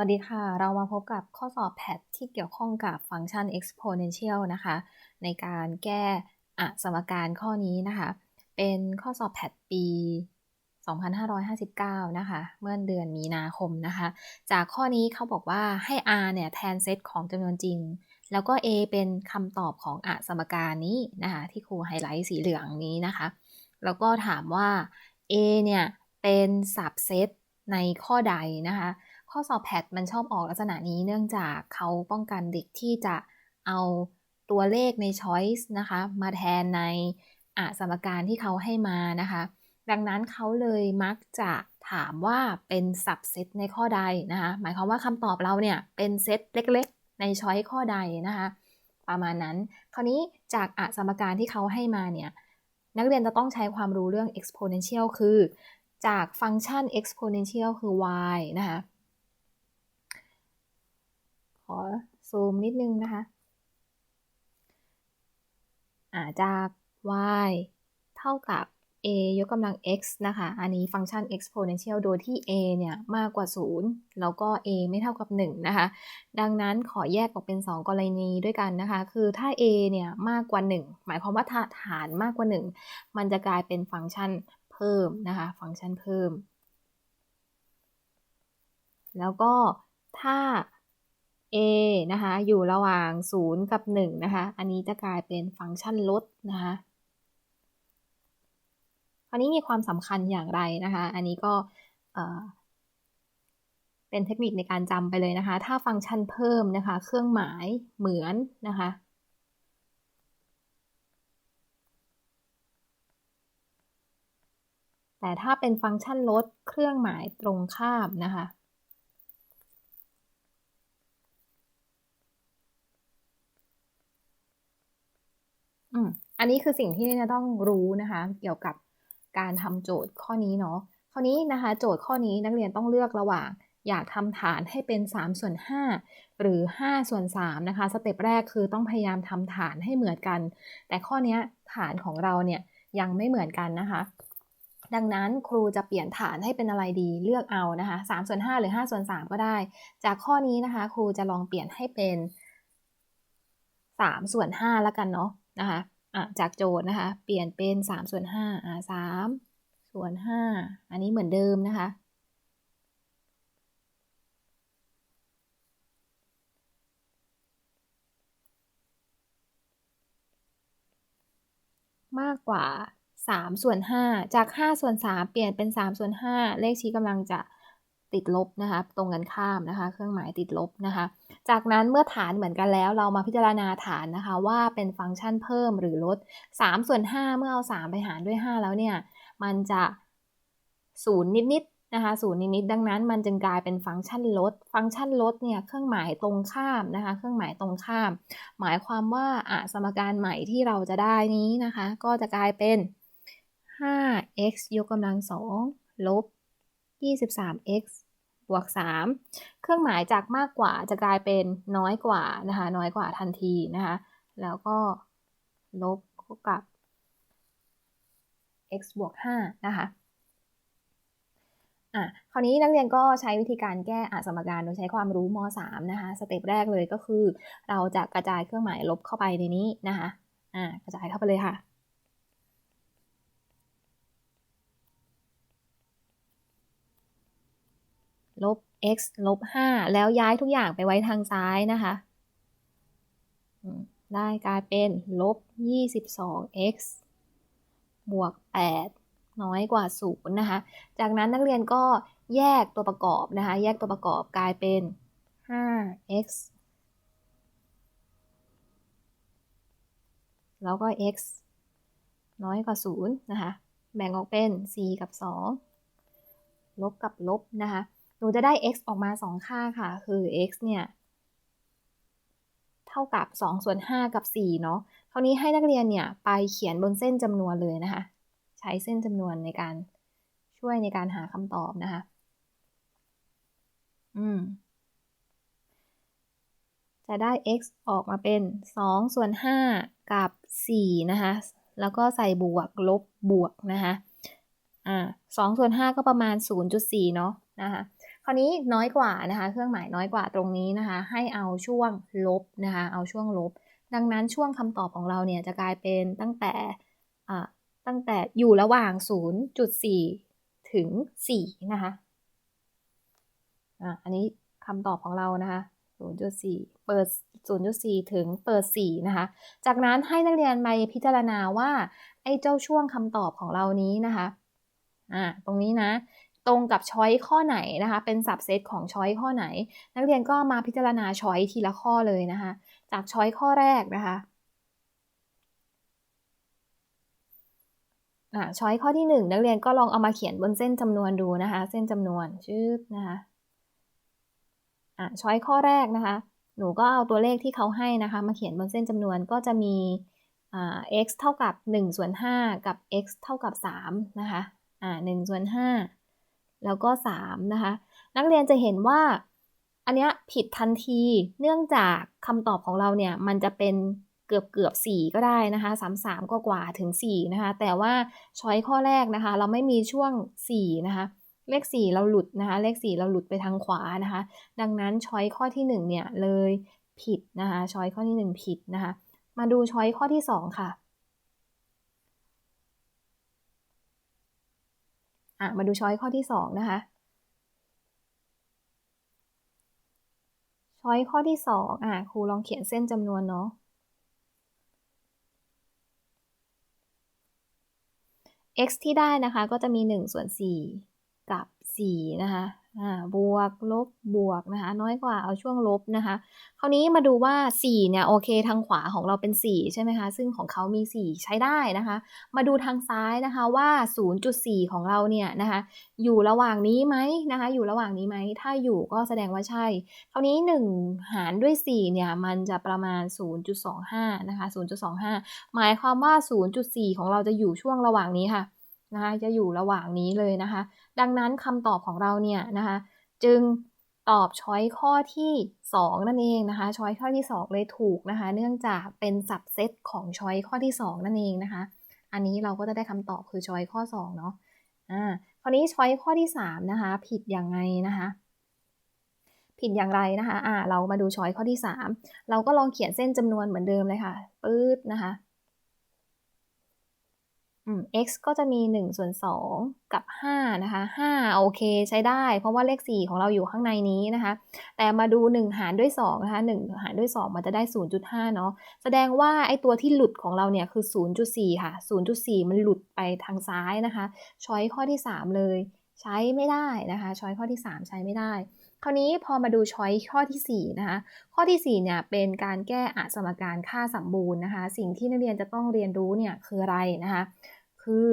วัสดีค่ะ เรามาพบกับข้อสอบแพทที่เกี่ยวข้องกับฟังก์ชัน exponential นะคะ ในการแก้อสมการข้อนี้นะคะ เป็นข้อสอบแพทปี 2559 นะคะ เมื่อเดือนมีนาคมนะคะ จากข้อนี้เขาบอกว่าให้ r เนี่ยแทนเซตของจำนวนจริง แล้วก็ a เป็นคำตอบของอสมการนี้นะคะ ที่ครูไฮไลท์สีเหลืองนี้นะคะ แล้วก็ถามว่า a เนี่ยเป็นสับเซตในข้อใดนะคะ ข้อสอบแพทมันชอบออกลักษณะนี้เนื่องจากเขาป้องกันเด็กที่จะเอาตัวเลขในช้อยส์นะคะ มาแทนในอสมการที่เขาให้มานะคะ ดังนั้นเขาเลยมักจะถามว่าเป็นสับเซตในข้อใดนะคะ หมายความว่าคำตอบเราเนี่ยเป็นเซตเล็กๆ ในช้อยข้อใดนะคะ ประมาณนั้น คราวนี้จากอสมการที่เขาให้มาเนี่ย นักเรียนจะต้องใช้ความรู้เรื่อง exponential คือ จากฟังก์ชัน exponential คือ y นะคะ ขอซูมนิดนึงนะคะอาจาก y เท่ากับ a ยกกำลัง x นะคะ อันนี้ฟังก์ชัน exponential โดยที่ a เนี่ยมากกว่า 0 แล้วก็ a ไม่เท่ากับ 1 นะคะ ดังนั้นขอแยกออกเป็น 2 กรณีด้วยกันนะคะ คือถ้า a เนี่ยมากกว่า 1 หมายความว่าถ้าฐานมากกว่า 1 มันจะกลายเป็นฟังก์ชันเพิ่มนะคะ ฟังก์ชันเพิ่ม แล้วก็ถ้า a นะคะอยู่ระหว่าง 0 กับ1นะคะอันนี้จะกลายเป็นฟังก์ชันลดนะคะคราวนี้มีความสำคัญอย่างไรนะคะ อันนี้ก็เป็นเทคนิคในการจำไปเลยนะคะ ถ้าฟังก์ชันเพิ่มนะคะ เครื่องหมายเหมือนนะคะแต่ถ้าเป็นฟังก์ชันลดเครื่องหมายตรงข้ามนะคะ อันนี้คือสิ่งที่จะต้องรู้นะคะ เกี่ยวกับการทำโจทย์ข้อนี้เนาะคราวนี้นะคะ โจทย์ข้อนี้นักเรียนต้องเลือกระหว่าง อยากทำฐานให้เป็น 3 ส่วน 5 หรือ 5 ส่วน3นะคะ สเต็ปแรกคือต้องพยายามทำฐานให้เหมือนกัน แต่ข้อนี้ฐานของเราเนี่ยยังไม่เหมือนกันนะคะดังนั้นครูจะเปลี่ยนฐานให้เป็นอะไรดีเลือกเอานะคะ3ส่วน5หรือ5ส่วน3ก็ได้ จากข้อนี้นะคะ ครูจะลองเปลี่ยนให้เป็น3ส่วน5แล้วกันเนาะนะคะ จากโจทย์นะคะ เปลี่ยนเป็น3ส่วน5อ่า3ส่วน5อันนี้เหมือนเดิมนะคะ มากกว่า3ส่วน5จาก5ส่วน3เปลี่ยนเป็น3ส่วน5เลขชี้กำลังจะ ติดลบนะคะ ตรงกันข้ามนะคะ เครื่องหมายติดลบนะคะ จากนั้นเมื่อฐานเหมือนกันแล้ว เรามาพิจารณาฐานนะคะ ว่าเป็นฟังก์ชันเพิ่มหรือลด 3 ส่วน 5 เมื่อเอา 3 ไปหารด้วย 5 แล้วเนี่ย มันจะศูนย์นิดๆนะคะศูนย์นิดๆดังนั้น มันจึงกลายเป็นฟังก์ชันลด ฟังก์ชันลดเนี่ยเครื่องหมายตรงข้ามนะคะ เครื่องหมายตรงข้าม หมายความว่าอะสมการใหม่ที่เราจะได้นี้นะคะ ก็จะกลายเป็น 5x ยกกำลัง2ลบ 23x บวก 3 เครื่องหมายจากมากกว่าจะกลายเป็นน้อยกว่านะคะน้อยกว่าทันทีนะคะแล้วก็ลบกับ x บวก 5 นะคะอะคราวนี้นักเรียนก็ใช้วิธีการแก้อสมการโดยใช้ความรู้ม .3 นะคะ สเต็ปแรกเลยก็คือ เราจะกระจายเครื่องหมายลบเข้าไปในนี้นะคะ อ่ากระจายเข้าไปเลยค่ะ ลบ x ลบ 5 แล้วย้ายทุกอย่างไปไว้ทางซ้ายนะคะ ได้กลายเป็นลบ 22x บวก 8 น้อยกว่า 0 นะคะ จากนั้นนักเรียนก็แยกตัวประกอบนะคะ แยกตัวประกอบกลายเป็น 5x แล้วก็ x น้อยกว่า 0 นะคะ แบ่งออกเป็น 4 กับ 2 ลบกับลบนะคะ หนูจะได้ x ออกมา 2 ค่าค่ะ คือ x เนี่ย เท่ากับ 2 ส่วน 5 กับ 4 เนาะคราวนี้ให้นักเรียนเนี่ย ไปเขียนบนเส้นจำนวนเลยนะคะ ใช้เส้นจำนวนในการช่วยในการหาคำตอบนะคะ อืม จะได้ x ออกมาเป็น 2 ส่วน 5 กับ 4 นะคะ แล้วก็ใส่บวกลบบวกนะคะ อ่า2ส่วน 5 ก็ประมาณ 0.4 เนาะนะคะ คราวนี้น้อยกว่านะคะ เครื่องหมายน้อยกว่าตรงนี้นะคะ ให้เอาช่วงลบนะคะ เอาช่วงลบ ดังนั้นช่วงคำตอบของเราเนี่ยจะกลายเป็นตั้งแต่ตั้งแต่อยู่ระหว่าง 0.4 ถึง 4 นะคะอะอันนี้คำตอบของเรานะคะ0.4 เปิด 0.4 ถึงเปิด 4 นะคะ จากนั้นให้นักเรียนไปพิจารณาว่า ไอ้เจ้าช่วงคำตอบของเรานี้นะคะ อ่า ตรงนี้นะ ตรงกับช้อยข้อไหนนะคะ เป็นสับเซตของช้อยข้อไหน นักเรียนก็มาพิจารณาช้อยทีละข้อเลยนะคะ จากช้อยข้อแรกนะคะช้อยข้อที่ 1 นักเรียนก็ลองเอามาเขียนบนเส้นจำนวนดูนะคะ เส้นจำนวนชืบนะคะอ่าช้อยข้อแรกนะคะ หนูก็เอาตัวเลขที่เขาให้นะคะ มาเขียนบนเส้นจำนวนก็จะมีอ่า x เท่ากับ1ส่วน5กับ x เท่ากับ3นะคะอ่า1ส่วน5 แล้วก็3นะคะนักเรียนจะเห็นว่าอันนี้ผิดทันที เนื่องจากคำตอบของเราเนี่ยมันจะเป็นเกือบเกือบสี่ก็ได้นะคะสามสามก็กว่าถึงสี่นะคะ แต่ว่าช้อยข้อแรกนะคะ เราไม่มีช่วงสี่นะคะ เลขสี่เราหลุดนะคะ เลขสี่เราหลุดไปทางขวานะคะ ดังนั้นช้อยข้อที่หนึ่งเนี่ยเลยผิดนะคะช้อยข้อที่หนึ่งผิดนะคะ มาดูช้อยข้อที่สองค่ะ อะมาดูช้อยข้อที่สองนะคะ ช้อยข้อที่สองอะครูลองเขียนเส้นจำนวนเนาะ x ที่ได้นะคะก็จะมี1ส่วน4กับ4นะคะ บวกลบบวกนะคะน้อยกว่าเอาช่วงลบนะคะ คราวนี้มาดูว่า 4 เนี่ยโอเคทางขวาของเราเป็น 4 ใช่ไหมคะ ซึ่งของเขามี 4 ใช้ได้นะคะ มาดูทางซ้ายนะคะว่า 0.4 ของเราเนี่ยนะคะอยู่ระหว่างนี้ไหมนะคะ อยู่ระหว่างนี้ไหมถ้าอยู่ก็แสดงว่าใช่ คราวนี้ 1 หารด้วย 4 เนี่ยมันจะประมาณ 0.25 นะคะ 0.25 หมายความว่า 0.4 ของเราจะอยู่ช่วงระหว่างนี้ค่ะนะคะจะอยู่ระหว่างนี้เลยนะคะ ดังนั้นคำตอบของเราเนี่ยนะคะจึงตอบช้อยข้อที่ 2 นั่นเองนะคะช้อยข้อที่ 2 เลยถูกนะคะ เนื่องจากเป็นสับเซตของช้อยข้อที่ 2 นั่นเองนะคะ อันนี้เราก็จะได้คำตอบคือช้อยข้อ 2 เนาะอ่าคราวนี้ช้อยข้อที่ 3 นะคะ ผิดยังไงนะคะผิดอย่างไรนะคะ อ่า เรามาดูช้อยข้อที่ 3 เราก็ลองเขียนเส้นจำนวนเหมือนเดิมเลยค่ะ ปื๊ดนะคะ x ก็จะมี 1 ส่วน 2 กับ 5 นะคะ 5 โอเคใช้ได้ เพราะว่าเลข 4 ของเราอยู่ข้างในนี้นะคะ แต่มาดู 1 หารด้วย 2 นะคะ 1 หารด้วย 2 มันจะได้ 0.5 เนาะ แสดงว่าไอตัวที่หลุดของเราเนี่ยคือ 0.4 ค่ะ 0.4 มันหลุดไปทางซ้ายนะคะ ช้อยข้อที่ 3 เลยใช้ไม่ได้นะคะ ช้อยข้อที่ 3 ใช้ไม่ได้ คราวนี้พอมาดูช้อยข้อที่ 4 นะคะ ข้อที่ 4 เนี่ยเป็นการแก้อสมการค่าสมบูรณ์นะคะ สิ่งที่นักเรียนจะต้องเรียนรู้เนี่ยคืออะไรนะคะ คือ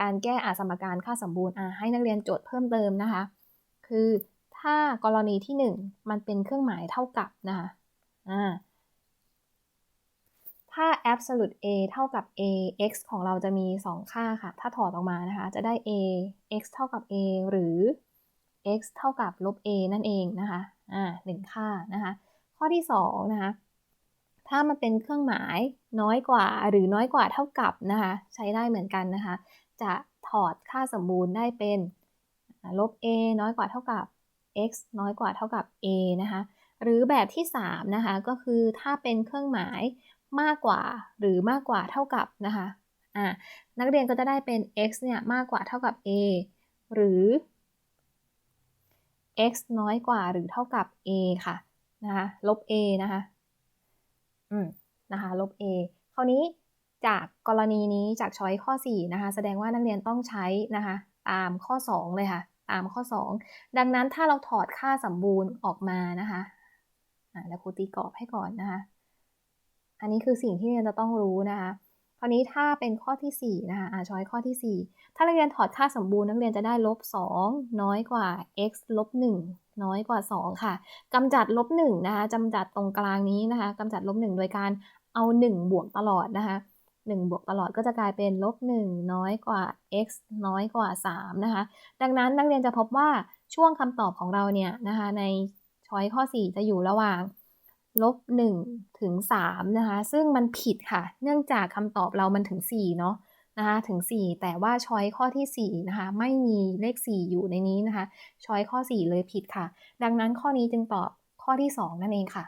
การแก้อาสมการค่าสมบูรณ์อะให้นักเรียนจดเพิ่มเติมนะคะ คือถ้ากรณีที่ 1 มันเป็นเครื่องหมายเท่ากับนะคะอ่าถ้า absolute a เท่ากับ a x ของเราจะมี 2 ค่าค่ะ ถ้าถอดออกมานะคะ จะได้ a x เท่ากับ a หรือ x เท่ากับลบ a นั่นเองนะคะ อ่าหนึ่งค่านะคะ ข้อที่ 2 นะคะ ถ้ามันเป็นเครื่องหมายน้อยกว่าหรือน้อยกว่าเท่ากับนะคะ ใช้ได้เหมือนกันนะคะ จะถอดค่าสมบูรณ์ได้เป็นลบ a น้อยกว่าเท่ากับ x น้อยกว่าเท่ากับ a นะคะ หรือแบบที่ 3 นะคะ ก็คือถ้าเป็นเครื่องหมายมากกว่าหรือมากกว่าเท่ากับนะคะอ่านักเรียนก็จะได้เป็น x เนี่ยมากกว่าเท่ากับ a หรือ x น้อยกว่าหรือเท่ากับ a ค่ะนะคะลบ a นะคะ อืมนะคะลบ a คราวนี้จากกรณีนี้จากช้อยข้อ4นะคะแสดงว่านักเรียนต้องใช้นะคะตามข้อ 2 เลยค่ะ ตามข้อ 2 ดังนั้นถ้าเราถอดค่าสมบูรณ์ออกมานะคะแล้วครูตีกรอบให้ก่อนนะคะ อันนี้คือสิ่งที่เรียนจะต้องรู้นะคะคราวนี้ถ้าเป็นข้อที่4นะคะอ่าช้อยข้อที่ 4 ถ้านักเรียนถอดค่าสมบูรณ์นักเรียนจะได้ลบ2น้อยกว่า x ลบ1 น้อยกว่า 2 ค่ะกำจัดลบ1นะคะกำจัดตรงกลางนี้นะคะกำจัดลบ1โดยการเอา 1 บวกตลอดนะคะ1บวกตลอดก็จะกลายเป็นลบ1น้อยกว่า x น้อยกว่า 3 นะคะ ดังนั้นนักเรียนจะพบว่าช่วงคำตอบของเราเนี่ยนะคะในช้อยข้อ 4 จะอยู่ระหว่างลบ1ถึง3นะคะ ซึ่งมันผิดค่ะ เนื่องจากคำตอบเรามันถึง4เนาะ นะคะถึง 4 แต่ว่าช้อยข้อที่4นะคะไม่มีเลข 4 อยู่ในนี้นะคะช้อยข้อ 4 เลยผิดค่ะ ดังนั้นข้อนี้จึงตอบข้อที่ 2 นั่นเองค่ะ